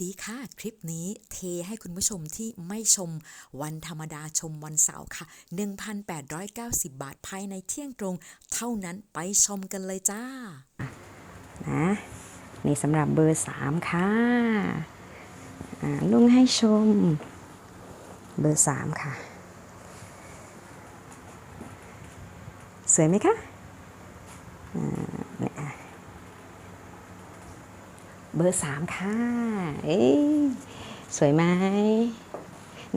ดีค่ะ คลิปนี้เทให้คุณผู้ชมที่ไม่ชมวันธรรมดาชมวันเสาร์ค่ะ 1,890 บาทภายในเที่ยงตรง เท่านั้นไปชมกันเลยจ้า นะนี่สำหรับเบอร์สามค่ะอ่าลุงให้ชมเบอร์สามค่ะ สวยไหมคะอ่าเนี่ย เบอร์สามค่ะเอ้ยสวยไหม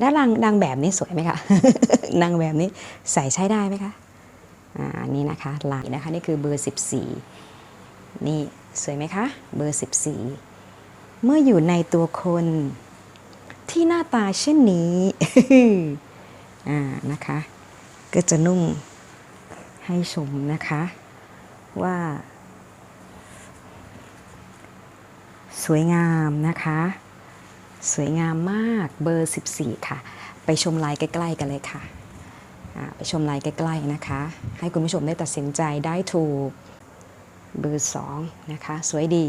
ด้านหลังนางแบบนี้สวยไหมคะนางแบบนี้ใส่ใช้ได้ไหมคะอ่านี่นะคะลายนะคะนี่คือเบอร์ 14 นี่สวยไหมคะ เบอร์ 14 เมื่ออยู่ในตัวคนที่หน้าตาเช่นนี้อ่านะคะ ก็จะนุ่งให้ชมนะคะว่า สวยงามนะคะ สวยงามมากเบอร์ 14 ค่ะ ไปชมลายใกล้ๆกันเลยค่ะ ไปชมลายใกล้ๆนะคะ ให้คุณผู้ชมได้ตัดสินใจได้ถูกเบอร์สองนะคะ สวยดี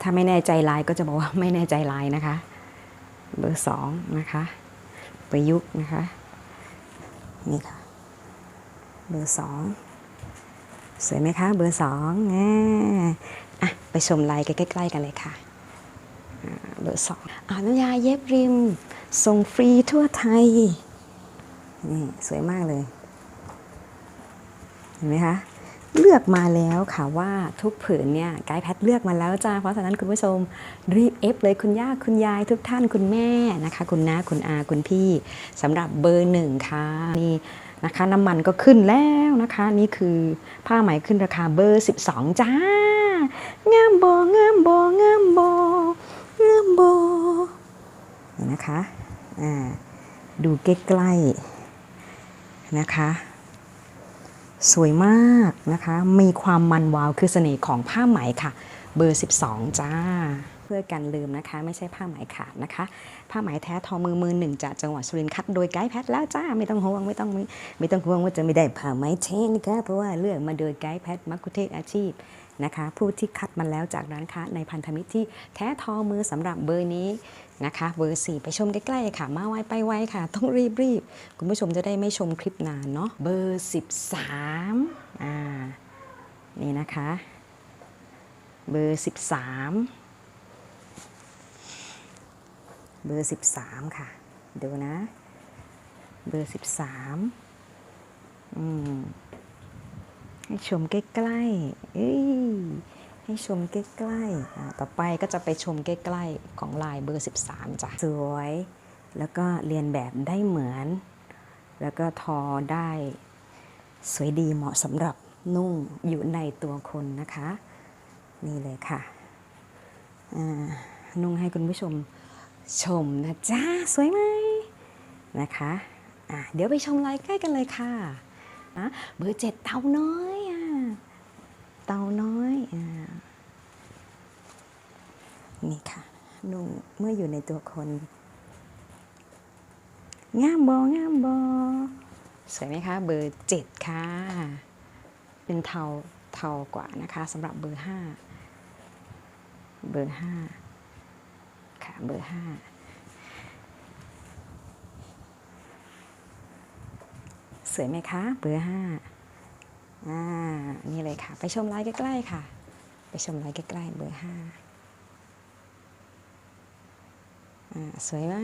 ถ้าไม่แน่ใจลายก็จะบอกว่าไม่แน่ใจลายนะคะ เบอร์สองนะคะประยุกต์นะคะ นี่ค่ะ เบอร์สองสวยไหมคะ เบอร์สองอ่าอะ ไปชมลายใกล้ๆ กันเลยค่ะเบอร์สองอาน้ำยาเย็บริม ส่งฟรีทั่วไทย นี่สวยมากเลย เห็นไหมคะ เลือกมาแล้วค่ะว่าทุกผืนเนี่ยไกด์แพทเลือกมาแล้วจ้า เพราะฉะนั้นคุณผู้ชมรีบเอฟเลยคุณย่าคุณยายทุกท่านคุณแม่นะคะ คุณน้าคุณอาคุณพี่สำหรับเบอร์หนึ่งค่ะนี่นะคะน้ำมันก็ขึ้นแล้วนะคะ นี่คือผ้าไหมขึ้นราคาเบอร์ 12 จ้า งามบองามบองามบองามบอเห็นะคะดูใกล้ๆนะคะ สวยมากนะคะ มีความมันวาวคือเสน่ห์ของผ้าไหมค่ะ เบอร์ 12 จ้า เพื่อกันลืมนะคะ ไม่ใช่ผ้าไหมขาดนะคะ ผ้าไหมแท้ทอมือมือหนึ่งจากจังหวัดสุรินทร์คัดโดยไกด์แพทย์แล้วจ้า ไม่ต้องห่วงไม่ต้องไม่ต้องห่วงว่าจะไม่ได้ผ้าไหมเทนนะคะเพราะว่าเลือกมาโดยไกด์แพทย์มักคุเทศอาชีพ นะคะ ผู้ที่คัดมาแล้วจากร้านค้าในพันธมิตรที่แท้ทอมือสำหรับเบอร์นี้นะคะเบอร์ 4 ไปชมใกล้ๆค่ะ มาไวไปไวค่ะ ต้องรีบรีบๆคุณผู้ชมจะได้ไม่ชมคลิปนานเนาะเบอร์ 13อ่านี่นะคะ เบอร์ 13 เบอร์ 13 ค่ะ ดูนะ เบอร์ 13 อืมให้ชมใกล้ๆเอ้ย ให้ชมใกล้ๆ ต่อไปก็จะไปชมใกล้ๆ ของลายเบอร์ 13จ้ะ สวย แล้วก็เรียนแบบได้เหมือน แล้วก็ทอได้ สวยดีเหมาะสำหรับนุ่งอยู่ในตัวคนนะคะ นี่เลยค่ะ นุ่งให้คุณผู้ชมชมนะจ้าสวยไหมนะคะะเดี๋ยวไปชมลายใกล้กันเลยค่ะนะเบอร์เจ็ดเตาน้อย เตาน้อยอนี่ค่ะ นุ่งเมื่ออยู่ในตัวคนงามบองามบอสวยไหมคะ เบอร์เจ็ดค่ะ เป็นเทาเทากว่านะคะสำหรับเบอร์ห้าเบอร์ห้าค่ะเบอร์ห้าสวยไหมคะ เบอร์ห้า อ่านี่เลยค่ะ ไปชมลายใกล้ๆค่ะ ไปชมลายใกล้ๆเบอร์ห้าอ่าสวยไหม